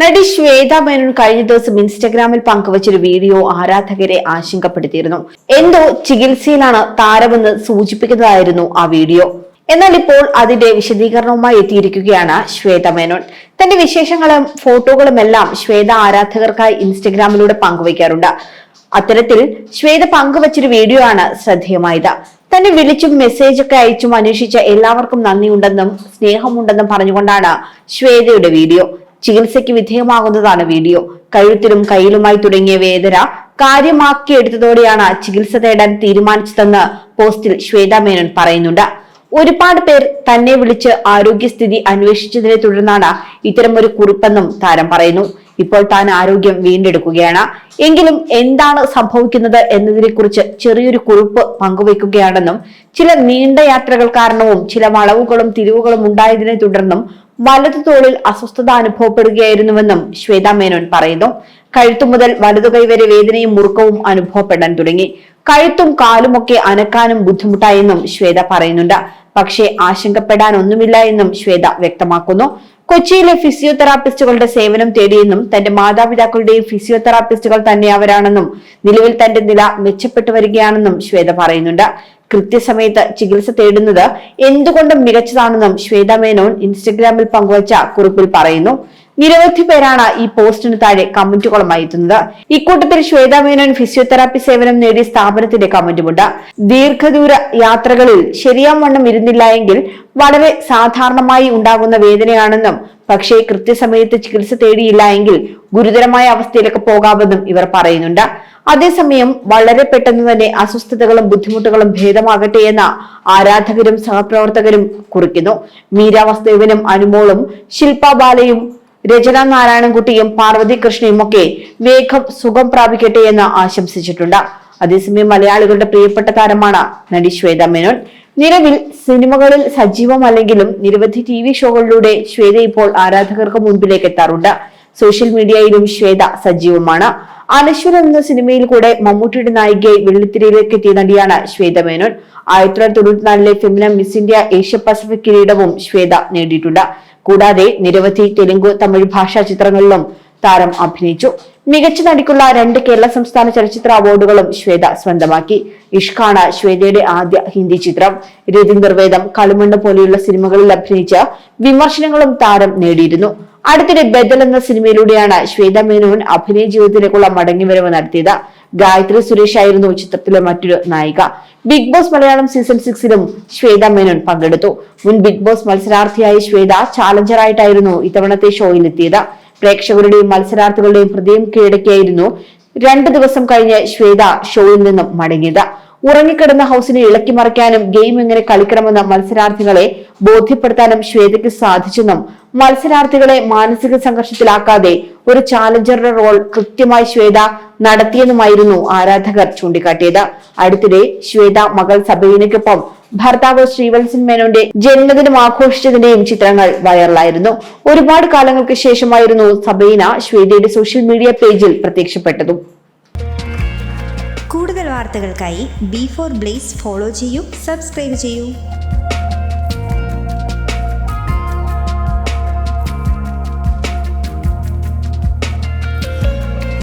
നടി ശ്വേത മേനോൻ കഴിഞ്ഞ ദിവസം ഇൻസ്റ്റഗ്രാമിൽ പങ്കുവച്ചൊരു വീഡിയോ ആരാധകരെ ആശങ്കപ്പെടുത്തിയിരുന്നു. എന്തോ ചികിത്സയിലാണ് താരമെന്ന് സൂചിപ്പിക്കുന്നതായിരുന്നു ആ വീഡിയോ. എന്നാൽ ഇപ്പോൾ അതിന്റെ വിശദീകരണവുമായി എത്തിയിരിക്കുകയാണ് ശ്വേത മേനോൻ. തന്റെ വിശേഷങ്ങളും ഫോട്ടോകളും എല്ലാം ശ്വേത ആരാധകർക്കായി ഇൻസ്റ്റഗ്രാമിലൂടെ പങ്കുവയ്ക്കാറുണ്ട്. അത്തരത്തിൽ ശ്വേത പങ്കുവച്ചൊരു വീഡിയോ ആണ് ശ്രദ്ധേയമായത്. തന്നെ വിളിച്ചും മെസ്സേജ് ഒക്കെ അയച്ചും അന്വേഷിച്ച എല്ലാവർക്കും നന്ദിയുണ്ടെന്നും സ്നേഹമുണ്ടെന്നും പറഞ്ഞുകൊണ്ടാണ് ശ്വേതയുടെ വീഡിയോ. ചികിത്സയ്ക്ക് വിധേയമാകുന്നതാണ് വീഡിയോ. കഴുത്തിലും കയ്യിലുമായി തുടങ്ങിയ വേദന കാര്യമാക്കിയെടുത്തതോടെയാണ് ചികിത്സ തേടാൻ തീരുമാനിച്ചതെന്ന് പോസ്റ്റിൽ ശ്വേത മേനോൻ പറയുന്നുണ്ട്. ഒരുപാട് പേർ തന്നെ വിളിച്ച് ആരോഗ്യസ്ഥിതി അന്വേഷിച്ചതിനെ തുടർന്നാണ് ഇത്തരമൊരു കുറിപ്പെന്നും താരം പറയുന്നു. ഇപ്പോൾ താൻ ആരോഗ്യം വീണ്ടെടുക്കുകയാണ്. എങ്കിലും എന്താണ് സംഭവിക്കുന്നത് എന്നതിനെ കുറിച്ച് ചെറിയൊരു കുറിപ്പ് പങ്കുവെക്കുകയാണെന്നും ചില നീണ്ട യാത്രകൾ കാരണവും ചില വളവുകളും തിരിവുകളും ഉണ്ടായതിനെ തുടർന്നും വലതു തോളിൽ അസ്വസ്ഥത അനുഭവപ്പെടുകയായിരുന്നുവെന്നും ശ്വേത മേനോൻ പറയുന്നു. കഴുത്തു മുതൽ വലതുകൈ വരെ വേദനയും മുറുക്കവും അനുഭവപ്പെടാൻ തുടങ്ങി. കഴുത്തും കാലുമൊക്കെ അനക്കാനും ബുദ്ധിമുട്ടായെന്നും ശ്വേത പറയുന്നുണ്ട്. പക്ഷേ ആശങ്കപ്പെടാൻ ഒന്നുമില്ല എന്നും ശ്വേത വ്യക്തമാക്കുന്നു. കൊച്ചിയിലെ ഫിസിയോതെറാപ്പിസ്റ്റുകളുടെ സേവനം തേടിയെന്നും തന്റെ മാതാപിതാക്കളുടെയും ഫിസിയോതെറാപ്പിസ്റ്റുകൾ തന്നെ അവരാണെന്നും നിലവിൽ തന്റെ നില മെച്ചപ്പെട്ടു വരികയാണെന്നും ശ്വേത പറയുന്നുണ്ട്. കൃത്യസമയത്ത് ചികിത്സ തേടുന്നത് എന്തുകൊണ്ടും മികച്ചതാണെന്നും ശ്വേത മേനോൻ ഇൻസ്റ്റഗ്രാമിൽ പങ്കുവച്ച കുറിപ്പിൽ പറയുന്നു. നിരവധി പേരാണ് ഈ പോസ്റ്റിന് താഴെ കമന്റുകളുമായി എത്തുന്നത് ഇക്കൂട്ടത്തിൽ ശ്വേതാ മേനോൻ ഫിസിയോതെറാപ്പി സേവനം നേടിയ സ്ഥാപനത്തിന്റെ കമന്റുമുണ്ട്. ദീർഘദൂര യാത്രകളിൽ ശരിയാവണ്ണം ഇരുന്നില്ല എങ്കിൽ വളരെ സാധാരണമായി ഉണ്ടാകുന്ന വേദനയാണെന്നും പക്ഷേ കൃത്യസമയത്ത് ചികിത്സ തേടിയില്ല എങ്കിൽ ഗുരുതരമായ അവസ്ഥയിലൊക്കെ പോകാമെന്നും ഇവർ പറയുന്നുണ്ട്. അതേസമയം വളരെ പെട്ടെന്ന് തന്നെ അസ്വസ്ഥതകളും ബുദ്ധിമുട്ടുകളും ഭേദമാകട്ടെ എന്ന ആരാധകരും സഹപ്രവർത്തകരും കുറിക്കുന്നു. മീര അനുമോളും ശില്പ ബാലയും രചന നാരായണൻകുട്ടിയും പാർവതി കൃഷ്ണയും ഒക്കെ വേഗം സുഖം പ്രാപിക്കട്ടെ എന്ന് ആശംസിച്ചിട്ടുണ്ട്. അതേസമയം മലയാളികളുടെ പ്രിയപ്പെട്ട താരമാണ് നടി ശ്വേത മേനോൻ. നിലവിൽ സിനിമകളിൽ സജീവമല്ലെങ്കിലും നിരവധി ടി വി ഷോകളിലൂടെ ശ്വേത ഇപ്പോൾ ആരാധകർക്ക് മുൻപിലേക്ക് എത്താറുണ്ട്. സോഷ്യൽ മീഡിയയിലും ശ്വേത സജീവമാണ്. അനശ്വരം എന്ന സിനിമയിൽ കൂടെ മമ്മൂട്ടിയുടെ നായികയായി വെള്ളിത്തിരയിലേക്ക് എത്തിയ നടിയാണ് ശ്വേത മേനോൻ. ആയിരത്തി തൊള്ളായിരത്തി തൊണ്ണൂറ്റിനാലിലെ Femina Miss India Asia Pacific കിരീടവും ശ്വേത നേടിയിട്ടുണ്ട്. കൂടാതെ നിരവധി തെലുങ്ക് തമിഴ് ഭാഷാ ചിത്രങ്ങളിലും താരം അഭിനയിച്ചു. മികച്ച നടിക്കുള്ള രണ്ട് കേരള സംസ്ഥാന ചലച്ചിത്ര അവാർഡുകളും ശ്വേത സ്വന്തമാക്കി. ഇഷ്കാണ് ശ്വേതയുടെ ആദ്യ ഹിന്ദി ചിത്രം. രതി നിർവേദം കളിമണ്ണ് പോലെയുള്ള സിനിമകളിൽ അഭിനയിച്ച വിമർശനങ്ങളും താരം നേടിയിരുന്നു. അടുത്തിടെ ബദൽ എന്ന സിനിമയിലൂടെയാണ് ശ്വേത മേനോൻ അഭിനയ ജീവിതത്തിലേക്കുള്ള മടങ്ങിവരവ് നടത്തിയത്. ഗായത്രി സുരേഷ് ആയിരുന്നു ചിത്രത്തിലെ മറ്റൊരു നായിക. ബിഗ് ബോസ് മലയാളം സീസൺ സിക്സിലും ശ്വേത മേനോൻ പങ്കെടുത്തു. മുൻ ബിഗ് ബോസ് മത്സരാർത്ഥിയായ ശ്വേത ചാലഞ്ചറായിട്ടായിരുന്നു ഇത്തവണത്തെ ഷോയിലെത്തിയത്. പ്രേക്ഷകരുടെയും മത്സരാർത്ഥികളുടെയും ഹൃദയം കീഴടക്കിയായിരുന്നു രണ്ടു ദിവസം കഴിഞ്ഞ് ശ്വേത ഷോയിൽ നിന്നും മടങ്ങിയത്. ഉറങ്ങിക്കിടന്ന ഹൗസിനെ ഇളക്കി മറിക്കാനും ഗെയിം എങ്ങനെ കളിക്കണമെന്ന് മത്സരാർത്ഥികളെ ബോധ്യപ്പെടുത്താനും ശ്വേതയ്ക്ക് സാധിച്ചെന്നും മത്സരാർത്ഥികളെ മാനസിക സംഘർഷത്തിലാക്കാതെ ഒരു ചാലഞ്ചറുടെ റോൾ കൃത്യമായി ശ്വേത നടത്തിയെന്നുമായിരുന്നു ആരാധകർ ചൂണ്ടിക്കാട്ടിയത്. അടുത്തിടെ ശ്വേത മകൾ സബീനയ്ക്കൊപ്പം ഭർത്താവ് ശ്രീവത്സൻ മേനോന്റെ ജന്മദിനം ആഘോഷിച്ചതിന്റെയും ചിത്രങ്ങൾ വൈറലായിരുന്നു. ഒരുപാട് കാലങ്ങൾക്ക് ശേഷമായിരുന്നു സബീന ശ്വേതയുടെ സോഷ്യൽ മീഡിയ പേജിൽ പ്രത്യക്ഷപ്പെട്ടതും. കൂടുതൽ വാർത്തകൾക്കായി ബി ഫോർ ബ്ലേസ് ഫോളോ ചെയ്യൂ സബ്സ്ക്രൈബ് ചെയ്യൂ.